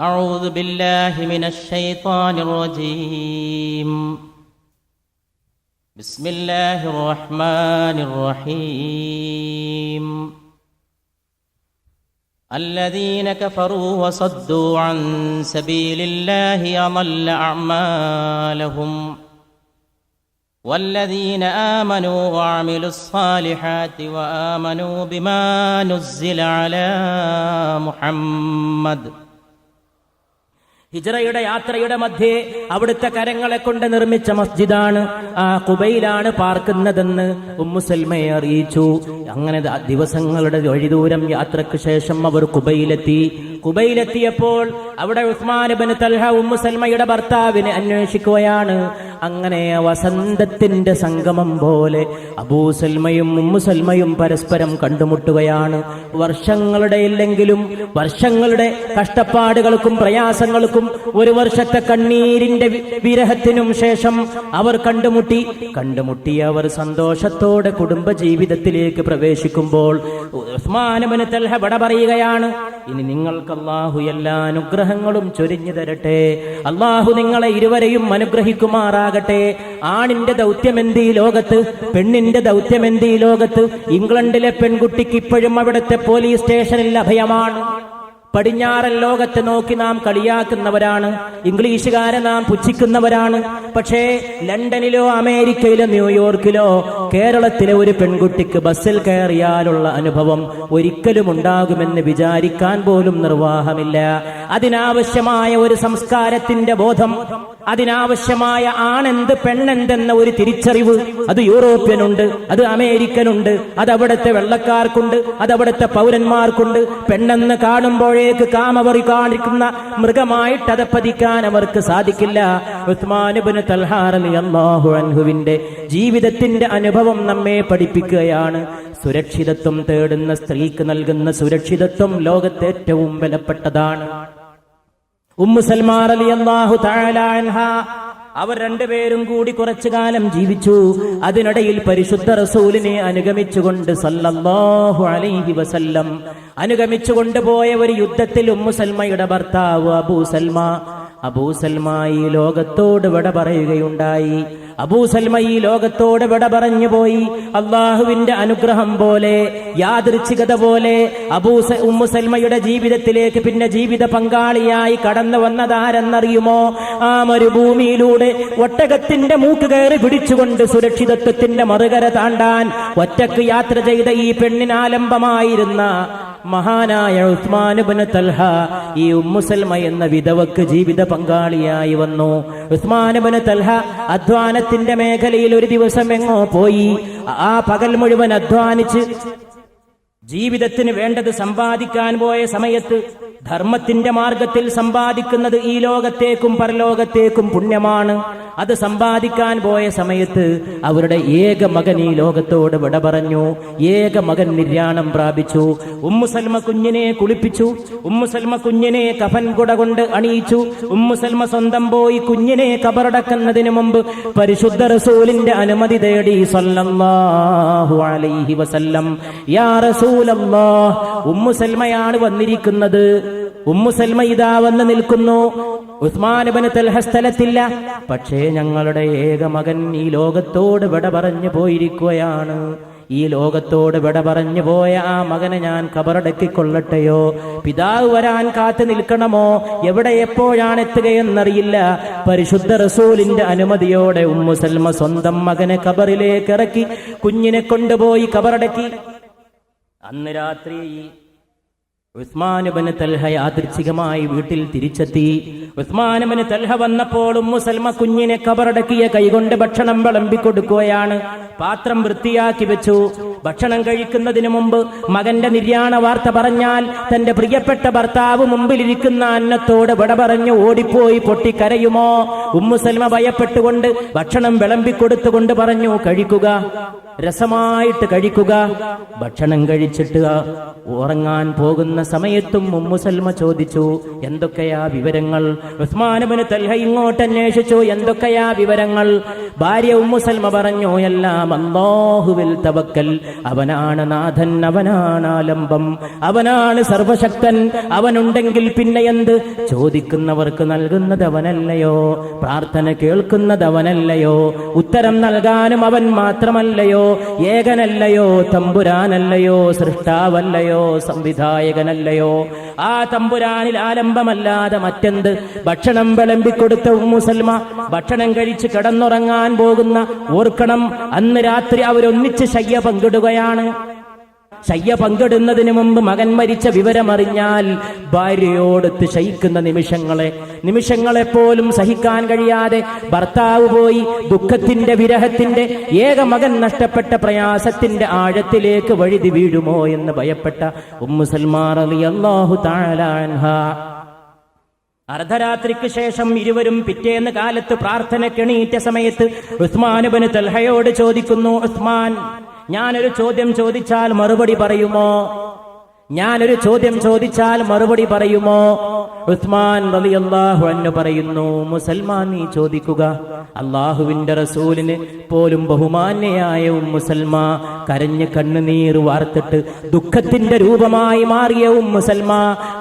أعوذ بالله من الشيطان الرجيم. بسم الله الرحمن الرحيم. الذين كفروا وصدوا عن سبيل الله أضل أعمالهم. والذين آمنوا وعملوا الصالحات وآمنوا بما نزل على محمد ഹിജറയുടെ യാത്രയുടെ മധ്യേ അവിടുത്തെ കരങ്ങളെ കൊണ്ട് നിർമ്മിച്ച മസ്ജിദാണ്. ആ കുബയിലാണ് പാർക്കുന്നതെന്ന് ഉമ്മുസൽമയെ അറിയിച്ചു. അങ്ങനെ ദിവസങ്ങളുടെ വഴിദൂരം യാത്രയ്ക്ക് ശേഷം അവർ കുബയിലെത്തി. കുബയിലെത്തിയപ്പോൾ അവിടെ ഉസ്മാൻ ബിൻ തൽഹ ഉമ്മുസൽമയുടെ ഭർത്താവിനെ അന്വേഷിക്കുകയാണ്. അങ്ങനെ വസന്തത്തിന്റെ സംഗമം പോലെ അബൂസൽമയും ഉമ്മുസൽമയും പരസ്പരം കണ്ടുമുട്ടുകയാണ്. വർഷങ്ങളുടെ ഇല്ലെങ്കിലും വർഷങ്ങളുടെ കഷ്ടപ്പാടുകൾക്കും പ്രയാസങ്ങൾക്കും ഒരു വർഷത്തെ കണ്ണീരിന്റെ വിരഹത്തിനും ശേഷം അവർ കണ്ടുമുട്ടി. കണ്ടുമുട്ടി അവർ സന്തോഷത്തോടെ കുടുംബ ജീവിതത്തിലേക്ക് പ്രവേശിക്കുമ്പോൾ ഉസ്മാനബിന് തൽഹ പറയുകയാണ് ഇനി നിങ്ങൾക്ക് അള്ളാഹു എല്ലാ അനുഗ്രഹങ്ങളും ചൊരിഞ്ഞു തരട്ടെ. അള്ളാഹു നിങ്ങളെ ഇരുവരെയും അനുഗ്രഹിക്കുമാറാകട്ടെ ആണിന്റെ ദൗത്യമെന്ത് ഈ ലോകത്ത്? പെണ്ണിന്റെ ദൗത്യമെന്ത് ഈ ലോകത്ത്? ഇംഗ്ലണ്ടിലെ പെൺകുട്ടിക്ക് ഇപ്പോഴും അവിടുത്തെ പോലീസ് സ്റ്റേഷനിൽ അഭയമാണ്. പടിഞ്ഞാറൻ ലോകത്തെ നോക്കി നാം കളിയാക്കുന്നവരാണ്. ഇംഗ്ലീഷുകാരെ നാം പുച്ഛിക്കുന്നവരാണ്. പക്ഷേ ലണ്ടനിലോ അമേരിക്കയിലോ ന്യൂയോർക്കിലോ കേരളത്തിലെ ഒരു പെൺകുട്ടിക്ക് ബസ്സിൽ കയറിയാലുള്ള അനുഭവം ഒരിക്കലും ഉണ്ടാകുമെന്ന് വിചാരിക്കാൻ പോലും നിർവാഹമില്ല. അതിനാവശ്യമായ ഒരു സംസ്കാരത്തിന്റെ ബോധം അതിനാവശ്യമായ ആണെന്ത് പെണ്ണെന്തെന്ന ഒരു തിരിച്ചറിവ് അത് യൂറോപ്യനുണ്ട് അത് അമേരിക്കനുണ്ട് അത് വെള്ളക്കാർക്കുണ്ട് അത് പൗരന്മാർക്കുണ്ട്. പെണ്ണെന്ന് കാണുമ്പോഴേക്ക് കാമവറി കാണിക്കുന്ന മൃഗമായിട്ട് അത് പതിക്കാൻ അവർക്ക് സാധിക്കില്ല. അൻഹുവിന്റെ ജീവിതത്തിന്റെ അനുഭവം നമ്മെ പഠിപ്പിക്കുകയാണ്. സുരക്ഷിതത്വം തേടുന്ന സ്ത്രീക്ക് നൽകുന്ന സുരക്ഷിതത്വം ലോകത്തെ ഏറ്റവും വിലപ്പെട്ടതാണ്. ഉമ്മു സൽമാർ അലി അള്ളാഹു അൻഹ അവർ രണ്ടുപേരും കൂടി കുറച്ചു കാലം ജീവിച്ചു. അതിനിടയിൽ പരിശുദ്ധ റസൂലിനെ അനുഗമിച്ചുകൊണ്ട് സല്ലല്ലാഹു അലൈഹി വസല്ലം അനുഗമിച്ചുകൊണ്ട് പോയ ഒരു യുദ്ധത്തിൽ ഉമ്മു സൽമയുടെ ഭർത്താവ് അബൂ സൽമ. അബൂ സൽമ ഈ ലോകത്തോട് വിട പറയുകയുണ്ടായി. അബൂ സൽമ ഈ ലോകത്തോട് വിട പറഞ്ഞു പോയി. അള്ളാഹുവിന്റെ അനുഗ്രഹം പോലെ യാദൃച്ഛികത പോലെ അബൂസ ഉമ്മുസൽമയുടെ ഉമ്മു സൽമയുടെ ജീവിതത്തിലേക്ക് പിന്നെ ജീവിത പങ്കാളിയായി കടന്നു വന്നതാരെന്നറിയുമോ? ആ മരുഭൂമിയിലൂടെ ഒട്ടകത്തിന്റെ മൂക്ക് കയറി പിടിച്ചുകൊണ്ട് സുരക്ഷിതത്വത്തിന്റെ മറുകര താണ്ടാൻ ഒറ്റയ്ക്ക് യാത്ര ചെയ്ത ഈ പെണ്ണിനാലംബമായിരുന്ന മഹാനായ ഉസ്മാനുബിന് തൽഹ ഈ ഉമ്മുസൽമ എന്ന വിധവക്ക് ജീവിത പങ്കാളിയായി വന്നു. ഉസ്മാനുബിന് തൽഹ അധ്വാനത്തിന്റെ മേഖലയിൽ ഒരു ദിവസം എങ്ങോ പോയി. ആ പകൽ മുഴുവൻ അധ്വാനിച്ച് ജീവിതത്തിന് വേണ്ടത് സമ്പാദിക്കാൻ പോയ സമയത്ത് ധർമ്മത്തിന്റെ മാർഗത്തിൽ സമ്പാദിക്കുന്നത് ഈ ലോകത്തേക്കും പരലോകത്തേക്കും പുണ്യമാണ്. അത് സമ്പാദിക്കാൻ പോയ സമയത്ത് അവരുടെ ഏക മകൻ ഈ ലോകത്തോട് വിട പറഞ്ഞു. ഏക മകൻ നിര്യാണം പ്രാപിച്ചു. ഉമ്മുസൽമ കുഞ്ഞിനെ കുളിപ്പിച്ചു. ഉമ്മുസൽമ കുഞ്ഞിനെ കഫൻ കുട കൊണ്ട് അണിയിച്ചു. ഉമ്മുസൽമ സ്വന്തം പോയി കുഞ്ഞിനെ കബറടക്കുന്നതിന് മുമ്പ് പരിശുദ്ധ റസൂലിന്റെ അനുമതി തേടി സല്ലല്ലാഹു അലൈഹി വസല്ലം. യാ റസൂലല്ലാഹ് ഉമ്മു സൽമയാണ് വന്നിരിക്കുന്നത്. ഉമ്മുസൽമ ഇതാ വന്ന് നിൽക്കുന്നു. ഉസ്മാനബന് തൽഹ സ്ഥലത്തില്ല. പക്ഷേ ഞങ്ങളുടെ ഏക മകൻ ഈ ലോകത്തോട് വിട പറഞ്ഞു പോയിരിക്കുകയാണ്. ഈ ലോകത്തോട് വിട പറഞ്ഞു പോയ ആ മകനെ ഞാൻ കബറടക്കിക്കൊള്ളട്ടെയോ? പിതാവ് വരാൻ കാത്തു നിൽക്കണമോ? എവിടെ എപ്പോഴാണ് എത്തുകയെന്നറിയില്ല. പരിശുദ്ധ റസൂലിന്റെ അനുമതിയോടെ ഉമ്മുസൽമ സ്വന്തം മകനെ കബറിലേക്ക് ഇറക്കി കുഞ്ഞിനെ കൊണ്ടുപോയി കബറടക്കി. അന്ന് രാത്രി ഉസ്മാനുബന് തൽഹ യാദൃച്ഛികമായി വീട്ടിൽ തിരിച്ചെത്തി. ഉസ്മാനുബന് തൽഹ വന്നപ്പോഴും മുസൽമ സൽമ കുഞ്ഞിനെ കബറടക്കിയ കൈകൊണ്ട് ഭക്ഷണം വിളമ്പിക്കൊടുക്കുകയാണ്. പാത്രം വൃത്തിയാക്കി വെച്ചു. ഭക്ഷണം കഴിക്കുന്നതിന് മുമ്പ് മകന്റെ നിര്യാണ വാർത്ത പറഞ്ഞാൽ തന്റെ പ്രിയപ്പെട്ട ഭർത്താവ് മുമ്പിലിരിക്കുന്ന അന്നത്തോട് വിട പറഞ്ഞു ഓടിപ്പോയി പൊട്ടിക്കരയുമോ? ഉമ്മുസൽമ ഭയപ്പെട്ടുകൊണ്ട് ഭക്ഷണം വിളമ്പിക്കൊടുത്തുകൊണ്ട് പറഞ്ഞു കഴിക്കുക. രസമായിട്ട് കഴിക്കുക. ഭക്ഷണം കഴിച്ചിട്ട് ഉറങ്ങാൻ പോകുന്ന സമയത്തും മുമ്മുസൽമ ചോദിച്ചു എന്തൊക്കെയാ വിവരങ്ങൾ? ഉസ്മാനബിന് തൽഹ ഇങ്ങോട്ട് അന്വേഷിച്ചു എന്തൊക്കെയാ വിവരങ്ങൾ? ഭാര്യ ഉമ്മുസൽമ പറഞ്ഞു എല്ലാം അല്ലാഹുവിൽ തവക്കൽ. അവനാണ് നാഥൻ അവനാണ് ആലംബം. അവനാണ് സർവശക്തൻ. അവനുണ്ടെങ്കിൽ പിന്നെ എന്ത്? ചോദിക്കുന്നവർക്ക് നൽകുന്നത് അവനല്ലയോ? പ്രാർത്ഥന കേൾക്കുന്നത് അവനല്ലയോ? ഉത്തരം നൽകാനും അവൻ മാത്രമല്ലയോ? ഏകനല്ലയോ തമ്പുരാനല്ലയോ സൃഷ്ടാവല്ലയോ സംവിധായകനല്ലയോ. ആ തമ്പുരാനിൽ ആലംബമല്ലാതെ മറ്റെന്ത്? ഭക്ഷണം വിളമ്പിക്കൊടുത്ത മുസൽമ ഭക്ഷണം കഴിച്ച് കിടന്നുറങ്ങാൻ പോകുന്ന ഓർക്കണം അന്ന് രാത്രി അവരൊന്നിച്ച് ശയ്യ പങ്കിടുകയാണ്. ശയ്യ പങ്കിടുന്നതിന് മുമ്പ് മകൻ മരിച്ച വിവരമറിഞ്ഞാൽ ഭാര്യയോടൊത്ത് ശയിക്കുന്ന നിമിഷങ്ങളെ നിമിഷങ്ങളെ പോലും സഹിക്കാൻ കഴിയാതെ ഭർത്താവ് പോയി ദുഃഖത്തിന്റെ വിരഹത്തിന്റെ ഏക മകൻ നഷ്ടപ്പെട്ട പ്രയാസത്തിന്റെ ആഴത്തിലേക്ക് വഴുതി വീഴുമോ എന്ന് ഭയപ്പെട്ട ഉമ്മുസൽമാർ അലി അള്ളാഹു താലാൻഹ അർദ്ധരാത്രിക്ക് ശേഷം ഇരുവരും പിറ്റേന്ന് കാലത്ത് പ്രാർത്ഥന കെണീറ്റ സമയത്ത് ഉസ്മാനുബന് തൽഹയോട് ചോദിക്കുന്നു ഉസ്മാൻ ഞാനൊരു ചോദ്യം ചോദിച്ചാൽ മറുപടി പറയുമോ? ഞാനൊരു ചോദ്യം ചോദിച്ചാൽ മറുപടി പറയുമോ? ഉസ്മാൻ റളിയല്ലാഹു അൻഹു പറയുന്നു മുസൽമാൻ നീ ചോദിക്കുക. അള്ളാഹുവിന്റെ റസൂലിന് പോലും ബഹുമാന്യയായ ഉമ്മുസൽമ കരഞ്ഞ് കണ്ണുനീർ വാർത്തിട്ട് ദുഃഖത്തിന്റെ രൂപമായി മാറിയ ഉമ്മുസൽമ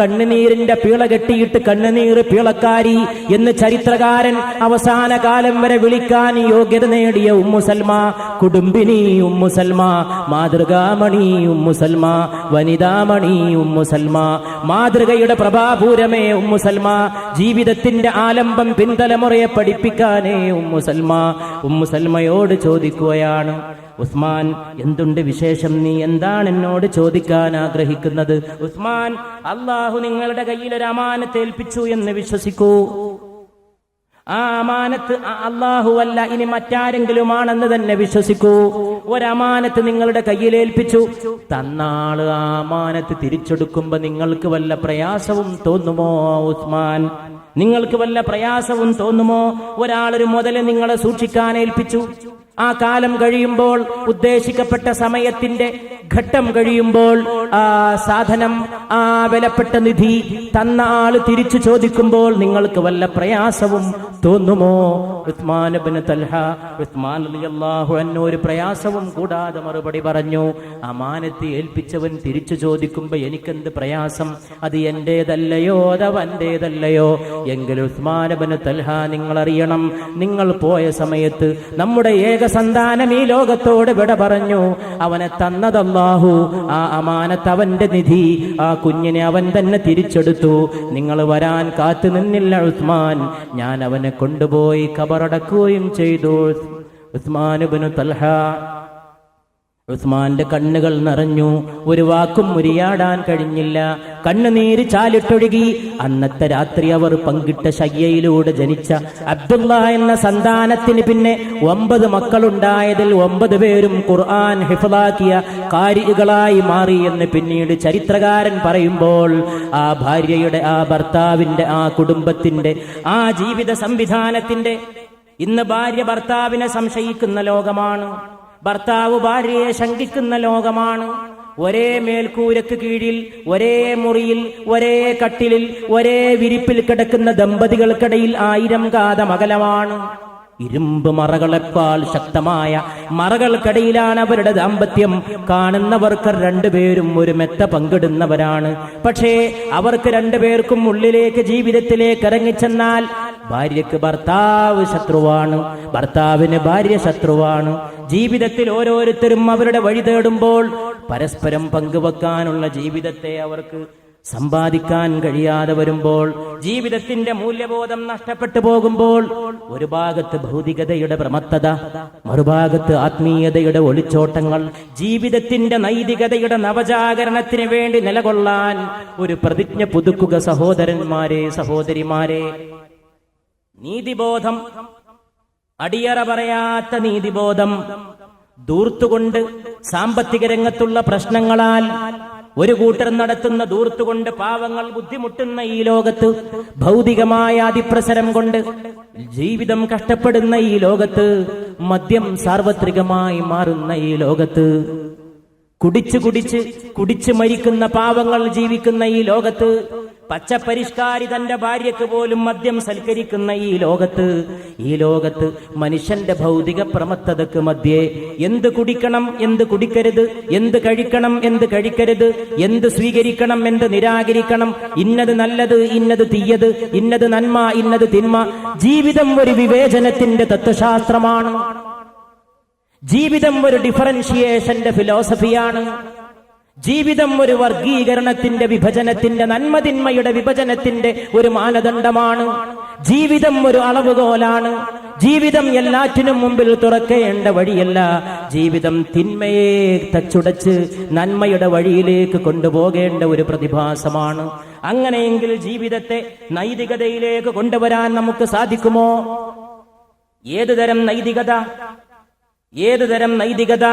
കണ്ണുനീരിന്റെ പീള കെട്ടിയിട്ട് കണ്ണുനീർ പീളക്കാരി എന്ന് ചരിത്രകാരൻ അവസാന കാലം വരെ വിളിക്കാൻ യോഗ്യത നേടിയ ഉമ്മുസൽമ കുടുംബിനി ഉമ്മുസൽമ മാതൃകാമണി ഉമ്മുസൽമ വനിതാമണി ഉമ്മുസൽമ മാതൃകയുടെ പ്രഭാപൂരമേ ഉമ്മുസൽമ ജീവിതത്തിന്റെ ആലംബം പിൻതലമുറയെ പഠിപ്പിക്കാനേ ഉമ്മുസൽമ. ഉമ്മുസൽമയോട് ചോദിക്കുകയാണ് ഉസ്മാൻ എന്തുണ്ട് വിശേഷം? നീ എന്താണ് എന്നോട് ചോദിക്കാൻ ആഗ്രഹിക്കുന്നത്? ഉസ്മാൻ അള്ളാഹു നിങ്ങളുടെ കയ്യിൽ ഒരു അമാനത്തേൽപ്പിച്ചു എന്ന് വിശ്വസിക്കൂ. ആ അമാനത്ത് അള്ളാഹുവല്ല ഇനി മറ്റാരെങ്കിലുമാണെന്ന് തന്നെ വിശ്വസിക്കൂ. ഒരമാനത്ത് നിങ്ങളുടെ കയ്യിലേൽപ്പിച്ചു തന്നാൾ ആ അമാനത്ത് തിരിച്ചെടുക്കുമ്പോ നിങ്ങൾക്ക് വല്ല പ്രയാസവും തോന്നുമോ ഉസ്മാൻ? നിങ്ങൾക്ക് വല്ല പ്രയാസവും തോന്നുമോ? ഒരാളൊരു മുതൽ നിങ്ങളെ സൂക്ഷിക്കാൻ ഏൽപ്പിച്ചു. ആ കാലം കഴിയുമ്പോൾ ഉദ്ദേശിക്കപ്പെട്ട സമയത്തിന്റെ ഘട്ടം കഴിയുമ്പോൾ ആ സാധനം ആ വിലപ്പെട്ട നിധി തന്ന ആൾ തിരിച്ചു ചോദിക്കുമ്പോൾ നിങ്ങൾക്ക് വല്ല പ്രയാസവും തോന്നുമോ? തൽഹ ഉസ്മാൻ ഒരു പ്രയാസവും കൂടാതെ മറുപടി പറഞ്ഞു അമാനത്ത് ഏൽപ്പിച്ചവൻ തിരിച്ചു ചോദിക്കുമ്പോൾ എനിക്കെന്ത് പ്രയാസം? അത് എന്റേതല്ലയോ അത് അവന്റേതല്ലയോ? എങ്കിൽ ഉസ്മാൻ ഇബ്നു തൽഹ നിങ്ങൾ അറിയണം നിങ്ങൾ പോയ സമയത്ത് നമ്മുടെ ഏക സന്താനം ഈ ലോകത്തോട് വിട പറഞ്ഞു. അവനെ തന്നതല്ലാഹു. ആ അമാനത്ത് അവന്റെ നിധി. ആ കുഞ്ഞിനെ അവൻ തന്നെ തിരിച്ചെടുത്തു. നിങ്ങൾ വരാൻ കാത്തു നിന്നില്ല ഉസ്മാൻ. ഞാൻ അവനെ കൊണ്ടുപോയി കബറടക്കുകയും ചെയ്തു. ഉസ്മാനുബിനു തൽഹ ഉസ്മാന്റെ കണ്ണുകൾ നിറഞ്ഞു. ഒരു വാക്കും മുരിയാടാൻ കഴിഞ്ഞില്ല. കണ്ണുനീര് ചാലിട്ടൊഴുകി. അന്നത്തെ രാത്രി അവർ പങ്കിട്ട ശയ്യയിലൂടെ ജനിച്ച അബ്ദുള്ള എന്ന സന്താനത്തിന് പിന്നെ ഒമ്പത് മക്കളുണ്ടായതിൽ ഒമ്പത് പേരും ഖുർആൻ ഹിഫലാക്കിയ കാരികളായി മാറി എന്ന് പിന്നീട് ചരിത്രകാരൻ പറയുമ്പോൾ ആ ഭാര്യയുടെ ആ ഭർത്താവിന്റെ ആ കുടുംബത്തിന്റെ ആ ജീവിത സംവിധാനത്തിന്റെ ഇന്ന് ഭാര്യ ഭർത്താവിനെ സംശയിക്കുന്ന ലോകമാണ്. ഭർത്താവ് ഭാര്യയെ ശങ്കിക്കുന്ന ലോകമാണ്. ഒരേ മേൽക്കൂരക്ക് കീഴിൽ ഒരേ മുറിയിൽ ഒരേ കട്ടിലിൽ ഒരേ വിരിപ്പിൽ കിടക്കുന്ന ദമ്പതികൾക്കിടയിൽ ആയിരം കാത മകലമാണ്. ഇരുമ്പ് മറകളെക്കാൾ ശക്തമായ മറകൾക്കിടയിലാണ് അവരുടെ ദാമ്പത്യം. കാണുന്നവർക്ക് രണ്ടുപേരും ഒരു മെത്ത പങ്കിടുന്നവരാണ്. പക്ഷേ അവർക്ക് രണ്ടുപേർക്കും ഉള്ളിലേക്ക് ജീവിതത്തിലേക്ക് ഇറങ്ങിച്ചെന്നാൽ ഭാര്യക്ക് ഭർത്താവ് ശത്രുവാണ്. ഭർത്താവിന് ഭാര്യ ശത്രുവാണ്. ജീവിതത്തിൽ ഓരോരുത്തരും അവരുടെ വഴി തേടുമ്പോൾ പരസ്പരം പങ്കുവെക്കാനുള്ള ജീവിതത്തെ അവർക്ക് സമ്പാദിക്കാൻ കഴിയാതെ വരുമ്പോൾ ജീവിതത്തിന്റെ മൂല്യബോധം നഷ്ടപ്പെട്ടു പോകുമ്പോൾ ഒരു ഭാഗത്ത് ഭൗതികതയുടെ പ്രമത്തത മറുഭാഗത്ത് ആത്മീയതയുടെ ഒളിച്ചോട്ടങ്ങൾ ജീവിതത്തിന്റെ നൈതികതയുടെ നവജാഗരണത്തിന് വേണ്ടി നിലകൊള്ളാൻ ഒരു പ്രതിജ്ഞ പുതുക്കുക സഹോദരന്മാരെ സഹോദരിമാരെ. നീതിബോധം അടിയറ പറയാത്ത നീതിബോധം ദൂർത്തുകൊണ്ട് സാമ്പത്തിക രംഗത്തുള്ള പ്രശ്നങ്ങളാൽ ഒരു കൂട്ടർ നടത്തുന്ന ദൂർത്തുകൊണ്ട് പാവങ്ങൾ ബുദ്ധിമുട്ടുന്ന ഈ ലോകത്ത് ഭൗതികമായ അതിപ്രസരം കൊണ്ട് ജീവിതം കഷ്ടപ്പെടുന്ന ഈ ലോകത്ത് മദ്യം സാർവത്രികമായി മാറുന്ന ഈ ലോകത്ത് കുടിച്ചു കുടിച്ച് കുടിച്ച് മരിക്കുന്ന പാവങ്ങൾ ജീവിക്കുന്ന ഈ ലോകത്ത് പച്ചപ്പരിഷ്കാരി തന്റെ ഭാര്യക്ക് പോലും മദ്യം സൽക്കരിക്കുന്ന ഈ ലോകത്ത് ഈ ലോകത്ത് മനുഷ്യന്റെ ഭൗതിക പ്രമത്തതക്ക് മധ്യേ എന്ത് കുടിക്കണം എന്ത് കുടിക്കരുത് എന്ത് കഴിക്കണം എന്ത് കഴിക്കരുത് എന്ത് സ്വീകരിക്കണം എന്ത് നിരാകരിക്കണം ഇന്നത് നല്ലത് ഇന്നത് തീയത് ഇന്നത് നന്മ ഇന്നത് തിന്മ ജീവിതം ഒരു വിവേചനത്തിന്റെ തത്വശാസ്ത്രമാണ്. ജീവിതം ഒരു ഡിഫറൻഷിയേഷന്റെ ഫിലോസഫിയാണ്. ജീവിതം ഒരു വർഗീകരണത്തിന്റെ വിഭജനത്തിന്റെ നന്മതിന്മയുടെ വിഭജനത്തിന്റെ ഒരു മാനദണ്ഡമാണ്. ജീവിതം ഒരു അളവുകോലാണ്. ജീവിതം എല്ലാറ്റിനും മുമ്പിൽ തുറക്കേണ്ട വഴിയല്ല. ജീവിതം തിന്മയെ തച്ചുടച്ച് നന്മയുടെ വഴിയിലേക്ക് കൊണ്ടുപോകേണ്ട ഒരു പ്രതിഭാസമാണ്. അങ്ങനെയെങ്കിൽ ജീവിതത്തെ നൈതികതയിലേക്ക് കൊണ്ടുവരാൻ നമുക്ക് സാധിക്കുമോ? ഏതുതരം നൈതികത? ഏതു തരം നൈതികത?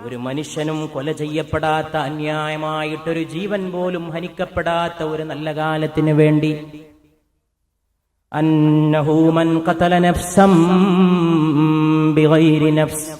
ഒരു മനുഷ്യനും കൊല ചെയ്യപ്പെടാത്ത അന്യായമായിട്ടൊരു ജീവൻ പോലും ഹനിക്കപ്പെടാത്ത ഒരു നല്ല കാലത്തിന് വേണ്ടി. അന്നഹൂമൻ കതല നഫ്സം ബിഗൈരി നഫ്സ്.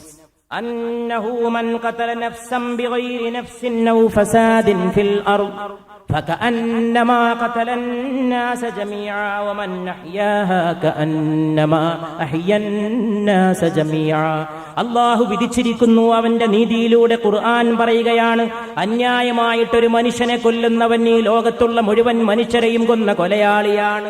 അന്നഹൂമൻ കതല നഫ്സം ബിഗൈരി നഫ്സിൻ നൗ ഫസാദിൻ ഫിൽ അർദ്. فكأنما قتل الناس جميعا ومن أحياها كأنما أحيا الناس جميعا അള്ളാഹു വിധിച്ചിരിക്കുന്നു അവന്റെ നീതിയിലൂടെ ഖുർആൻ പറയുകയാണ് അന്യായമായിട്ടൊരു മനുഷ്യനെ കൊല്ലുന്നവൻ ഈ ലോകത്തുള്ള മുഴുവൻ മനുഷ്യരെയും കൊന്ന കൊലയാളിയാണ്